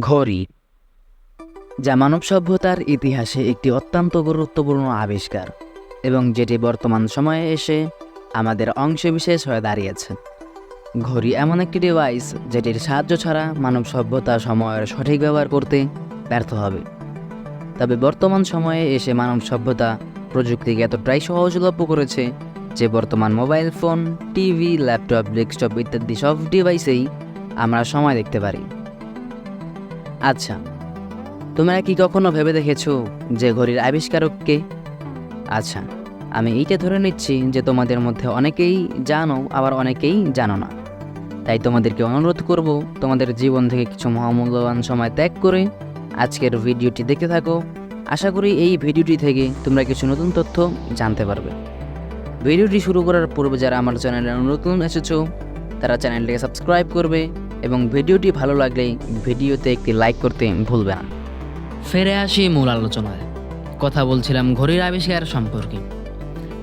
ঘড়ি, যা মানব সভ্যতার ইতিহাসে একটি অত্যন্ত গুরুত্বপূর্ণ আবিষ্কার এবং যেটি বর্তমান সময়ে এসে আমাদের অংশবিশেষ হয়ে দাঁড়িয়েছে। ঘড়ি এমন একটি ডিভাইস যেটির সাহায্য ছাড়া মানব সভ্যতা সময়ের সঠিক ব্যবহার করতে ব্যর্থ হবে। তবে বর্তমান সময়ে এসে মানব সভ্যতা প্রযুক্তিকে এতটাই সহজলভ্য করেছে যে বর্তমান mobile phone, TV, laptop, desktop ইত্যাদি সব ডিভাইসেই আমরা সময় দেখতে পারি। আচ্ছা তোমরা কি কখনো ভেবে দেখেছ যে ঘড়ির আবিষ্কারক কে আচ্ছা আমি এইটা ধরে নিচ্ছি যে তোমাদের মধ্যে অনেকেই জানো, আবার অনেকেই জানো না। তাই তোমাদেরকে অনুরোধ করব, তোমাদের জীবন থেকে কিছু মহামূল্যবান সময় ত্যাগ করে আজকের ভিডিওটি দেখতে থাকো। আশা করি এই ভিডিওটি থেকে তোমরা কিছু নতুন তথ্য জানতে পারবে। ভিডিওটি শুরু করার পূর্বে যারা আমার চ্যানেলে নতুন এসেছ, তারা চ্যানেলটিকে সাবস্ক্রাইব করবে এবং ভিডিওটি ভালো লাগলে ভিডিওতে একটি লাইক করতে ভুলবে না। ফিরে আসি মূল আলোচনায়। কথা বলছিলাম ঘড়ির আবিষ্কার সম্পর্কে।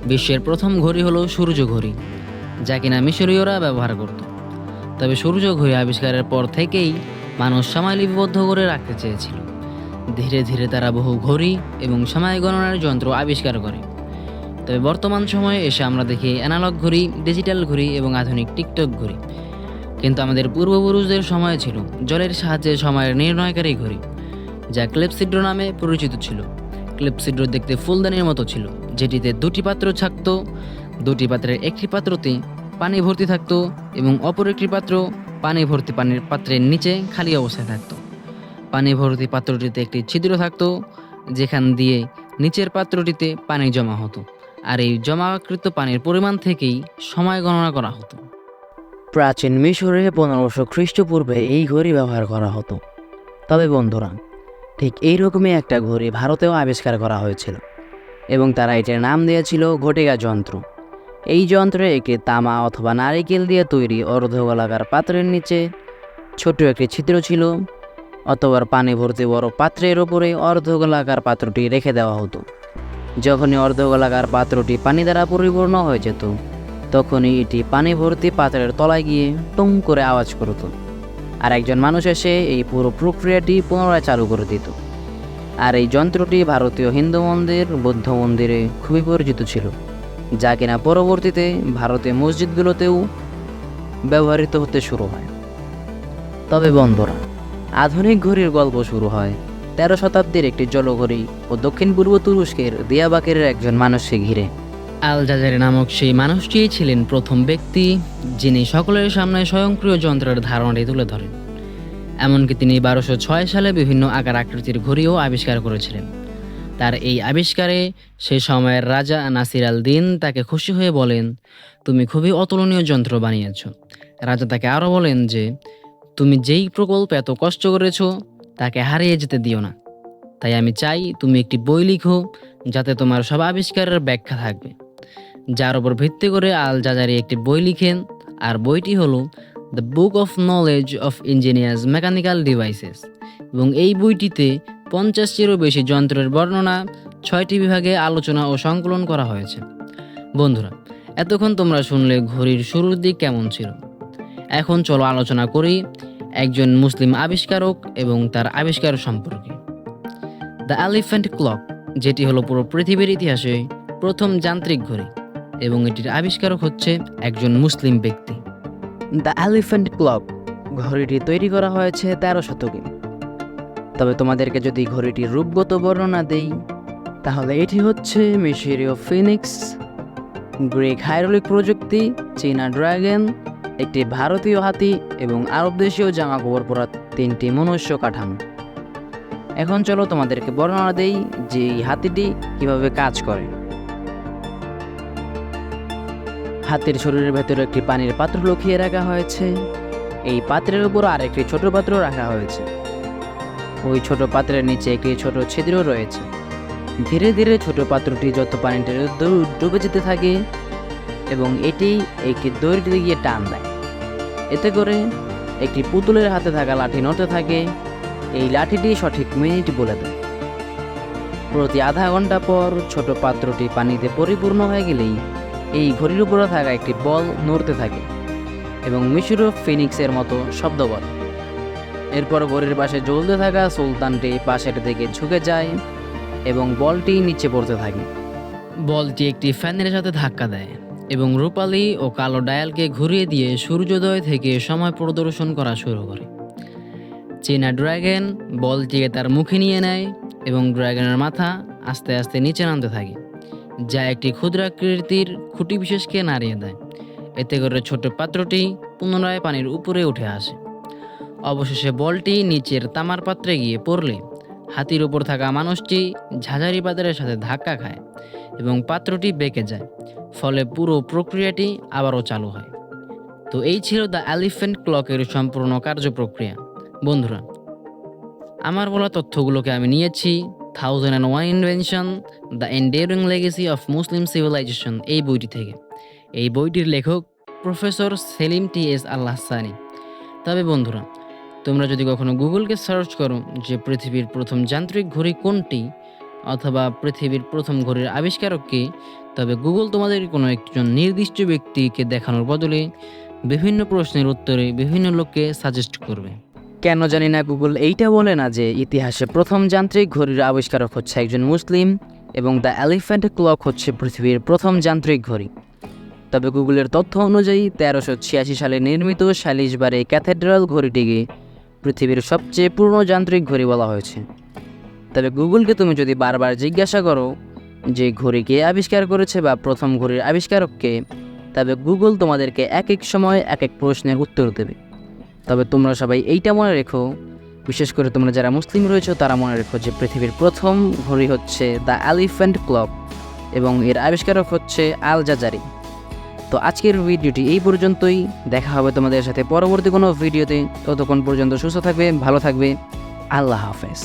বিশ্বের প্রথম ঘড়ি হলো সূর্য ঘড়ি, যা কিনা মিশরীয়রা ব্যবহার করত। তবে সূর্য ঘড়ি আবিষ্কারের পর থেকেই মানুষ সময় লিপিবদ্ধ করে রাখতে চেয়েছিল। ধীরে ধীরে তারা বহু ঘড়ি এবং সময় গণনার যন্ত্র আবিষ্কার করে। তবে বর্তমান সময়ে এসে আমরা দেখি অ্যানালগ ঘড়ি ডিজিটাল ঘড়ি এবং আধুনিক টিকটক ঘড়ি। কিন্তু আমাদের পূর্বপুরুষদের সময় ছিল জলের সাহায্যে সময়ের নির্ণয়কারী ঘড়ি, যা ক্লেপসিড্রো নামে পরিচিত ছিল। ক্লেপসিড্রো দেখতে ফুলদানির মতো ছিল, যেটিতে দুটি পাত্র থাকত দুটি পাত্রের একটি পাত্রতে পানি ভর্তি থাকতো এবং অপর একটি পাত্র পানি ভর্তি পানির পাত্রের নিচে খালি অবস্থায় থাকতো। পানি ভর্তি পাত্রটিতে একটি ছিদ্র থাকতো, যেখান দিয়ে নিচের পাত্রটিতে পানি জমা হতো, আর এই জমাকৃত পানির পরিমাণ থেকেই সময় গণনা করা হতো। প্রাচীন মিশরে পনেরোশো খ্রিস্টপূর্বে এই ঘড়ি ব্যবহার করা হতো। তবে বন্ধুরা, ঠিক এই এইরকমই একটা ঘড়ি ভারতেও আবিষ্কার করা হয়েছিল এবং তারা এটার নাম দিয়েছিল ঘটিকা যন্ত্র। এই যন্ত্রে একটি তামা অথবা নারিকেল দিয়ে তৈরি অর্ধগোলাকার পাত্রের নিচে ছোট একটি ছিদ্র ছিল, অথবা পানি ভর্তি বড় পাত্রের ওপরে অর্ধগোলাকার পাত্রটি রেখে দেওয়া হতো। যখনই অর্ধগোলাকার পাত্রটি পানি দ্বারা পরিপূর্ণ হয়ে যেত তখনই এটি পানি ভর্তি পাত্রের তলায় গিয়ে টুং করে আওয়াজ করত। আর একজন মানুষ এসে এই পুরো প্রক্রিয়াটি পুনরায় চালু করে দিত। আর এই যন্ত্রটি ভারতীয় হিন্দু মন্দির, বৌদ্ধ মন্দিরে খুবই পরিচিত ছিল, যা কিনা পরবর্তীতে ভারতীয় মসজিদগুলোতেও ব্যবহৃত হতে শুরু হয়। তবে বন্ধুরা আধুনিক ঘড়ির গল্প শুরু হয় তেরো শতাব্দীর একটি জলঘড়ি ও দক্ষিণ পূর্ব তুরস্কের দিয়াবাকেরের একজন মানুষকে ঘিরে। আল জাজারি নামক সেই মানুষটিই ছিলেন প্রথম ব্যক্তি যিনি সকলের সামনে স্বয়ংক্রিয় যন্ত্রের ধারণাটি তুলে ধরেন। এমনকি তিনি বারোশো ছয় সালে বিভিন্ন আকার আকৃতির ঘড়িও আবিষ্কার করেছিলেন। তার এই আবিষ্কারে সে সময়ের রাজা নাসির আল দিন তাকে খুশি হয়ে বলেন, তুমি খুবই অতুলনীয় যন্ত্র বানিয়েছ। রাজা তাকে আরও বলেন যে, তুমি যেই প্রকল্প এত কষ্ট করেছ, তাকে হারিয়ে যেতে দিও না। তাই আমি চাই তুমি একটি বই লিখো, যাতে তোমার সব আবিষ্কারের ব্যাখ্যা থাকবে। যার উপর ভিত্তি করে আল জাজারি একটি বই লিখেন, আর বইটি হলো the book of knowledge of ingenious mechanical devices এবং এই বইটিতে পঞ্চাশটিরও বেশি যন্ত্রের বর্ণনা, ছয়টি বিভাগে আলোচনা ও সংকলন করা হয়েছে। বন্ধুরা, এতক্ষণ তোমরা শুনলে ঘড়ির শুরুর দিক কেমন ছিল? এখন চলো আলোচনা করি একজন মুসলিম আবিষ্কারক এবং তার আবিষ্কার সম্পর্কে। দ্য এলিফ্যান্ট ক্লক যেটি হলো পুরো পৃথিবীর ইতিহাসে প্রথম যান্ত্রিক ঘড়ি এবং এটির আবিষ্কারক হচ্ছে একজন মুসলিম ব্যক্তি। দ্য এলিফ্যান্ট ক্লক, ঘড়িটি তৈরি করা হয়েছে তেরো শতকে। তবে তোমাদেরকে যদি ঘড়িটির রূপগত বর্ণনা দেই, তাহলে এটি হচ্ছে মিশরীয় ফিনিক্স, গ্রিক হাইরোলিক প্রযুক্তি, চীনা ড্রাগন, একটি ভারতীয় হাতি এবং আরব দেশীয় জামা কাপড় পরা তিনটি মনুষ্য কাঠামো। এখন চলো তোমাদেরকে বর্ণনা দেই যে এই হাতিটি কীভাবে কাজ করে। হাতির শরীরের ভেতরে একটি পানির পাত্র লুকিয়ে রাখা হয়েছে। এই পাত্রের উপর আরেকটি ছোট পাত্র রাখা হয়েছে। ওই ছোট পাত্রের নিচে একটি ছোট ছিদ্র রয়েছে। ধীরে ধীরে ছোট পাত্রটি যত পানিতে ডু- ডুবে যেতে থাকে এবং এটি একটি দড়িতে গিয়ে টান দেয়। এতে করে একটি পুতুলের হাতে থাকা লাঠি নড়তে থাকে। এই লাঠিটি সঠিক মিনিট বলে দেয়। প্রতি আধা ঘণ্টা পর ছোট পাত্রটি পানিতে পরিপূর্ণ হয়ে গেলেই এই ঘড়ির উপরে থাকা একটি বল নড়তে থাকে এবং মিশরীয় ফিনিক্সের মতো শব্দ বলে। এরপর ঘড়ির পাশে জ্বলতে থাকা সুলতানটি পাশের দিকে ঝুঁকে যায় এবং বলটি নিচে পড়তে থাকে। বলটি একটি ফ্যানের সাথে ধাক্কা দেয় এবং রূপালী ও কালো ডায়ালকে ঘুরিয়ে দিয়ে সূর্যোদয় থেকে সময় প্রদর্শন করা শুরু করে। চীনা ড্রাগন বলটিকে তার মুখে নিয়ে নেয় এবং ড্রাগনের মাথা আস্তে আস্তে নিচে নামতে থাকে। যা একটি ক্ষুদ্রাকৃতির খুঁটি বিশেষকে নাড়িয়ে দেয়। এতে করে ছোট পাত্রটি পুনরায় পানির উপরে উঠে আসে। অবশেষে বলটি নিচের তামার পাত্রে গিয়ে পড়লে হাতির উপর থাকা মানুষটি ঝাঁঝারি বাজারের সাথে ধাক্কা খায় এবং পাত্রটি বেঁকে যায়, ফলে পুরো প্রক্রিয়াটি আবারও চালু হয়। তো এই ছিল দ্য এলিফ্যান্ট ক্লকের সম্পূর্ণ কার্যপ্রক্রিয়া বন্ধুরা, আমার বলা তথ্যগুলোকে আমি নিয়েছি thousand and one invention the endearing legacy of Muslim civilisation এই বইটি থেকে। এই বইটির লেখক প্রফেসর সেলিম টি এস আল্লাহ সানি তবে বন্ধুরা, তোমরা যদি কখনো গুগলকে সার্চ করো যে পৃথিবীর প্রথম যান্ত্রিক ঘড়ি কোনটি অথবা পৃথিবীর প্রথম ঘড়ির আবিষ্কারক কে, তবে গুগল তোমাদের কোনো একজন নির্দিষ্ট ব্যক্তিকে দেখানোর বদলে বিভিন্ন প্রশ্নের উত্তরে বিভিন্ন লোককে সাজেস্ট করবে। কেন জানি না গুগল এইটা বলে না যে ইতিহাসে প্রথম যান্ত্রিক ঘড়ির আবিষ্কারক হচ্ছে একজন মুসলিম এবং দ্য এলিফ্যান্ট ক্লক হচ্ছে পৃথিবীর প্রথম যান্ত্রিক ঘড়ি। তবে গুগলের তথ্য অনুযায়ী তেরোশো ছিয়াশি সালে নির্মিত সালিশবারে ক্যাথেড্রাল ঘড়িটিকে পৃথিবীর সবচেয়ে পুরনো যান্ত্রিক ঘড়ি বলা হয়েছে। তবে গুগলকে তুমি যদি বারবার জিজ্ঞাসা করো যে ঘড়ি কে আবিষ্কার করেছে বা প্রথম ঘড়ির আবিষ্কারককে তবে গুগল তোমাদেরকে এক এক সময় এক এক প্রশ্নের উত্তর দেবে। তবে তোমরা সবাই এইটা মনে রেখো, বিশেষ করে তোমরা যারা মুসলিম রয়েছে, তারা মনে রেখো যে পৃথিবীর প্রথম ঘড়ি হচ্ছে দ্য অ্যালিফ্যান্ট ক্লক এবং এর আবিষ্কারক হচ্ছে আল জাজারি। তো আজকের ভিডিওটি এই পর্যন্তই। দেখা হবে তোমাদের সাথে পরবর্তী কোনো ভিডিওতে। ততক্ষণ পর্যন্ত সুস্থ থাকবে, ভালো থাকবে। আল্লাহ হাফেজ।